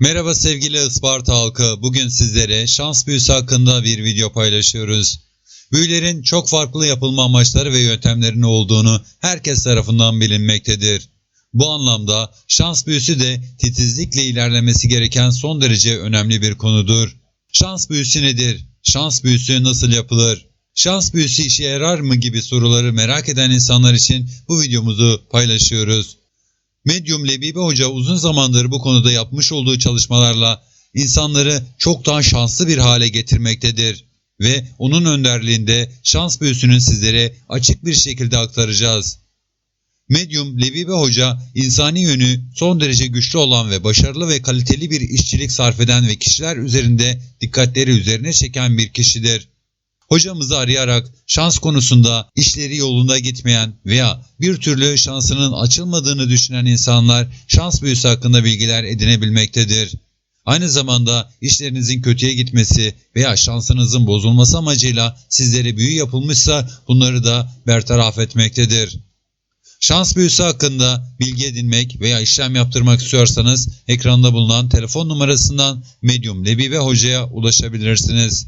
Merhaba sevgili Isparta halkı. Bugün sizlere şans büyüsü hakkında bir video paylaşıyoruz. Büyülerin çok farklı yapılma amaçları ve yöntemlerinin olduğunu herkes tarafından bilinmektedir. Bu anlamda şans büyüsü de titizlikle ilerlemesi gereken son derece önemli bir konudur. Şans büyüsü nedir? Şans büyüsü nasıl yapılır? Şans büyüsü işe yarar mı gibi soruları merak eden insanlar için bu videomuzu paylaşıyoruz. Medyum Lebibe Hoca uzun zamandır bu konuda yapmış olduğu çalışmalarla insanları çok daha şanslı bir hale getirmektedir. Ve onun önderliğinde şans büyüsünü sizlere açık bir şekilde aktaracağız. Medyum Lebibe Hoca insani yönü son derece güçlü olan ve başarılı ve kaliteli bir işçilik sarf eden ve kişiler üzerinde dikkatleri üzerine çeken bir kişidir. Hocamızı arayarak şans konusunda işleri yolunda gitmeyen veya bir türlü şansının açılmadığını düşünen insanlar şans büyüsü hakkında bilgiler edinebilmektedir. Aynı zamanda işlerinizin kötüye gitmesi veya şansınızın bozulması amacıyla sizlere büyü yapılmışsa bunları da bertaraf etmektedir. Şans büyüsü hakkında bilgi edinmek veya işlem yaptırmak istiyorsanız ekranda bulunan telefon numarasından Medium Lebibe Hoca'ya ulaşabilirsiniz.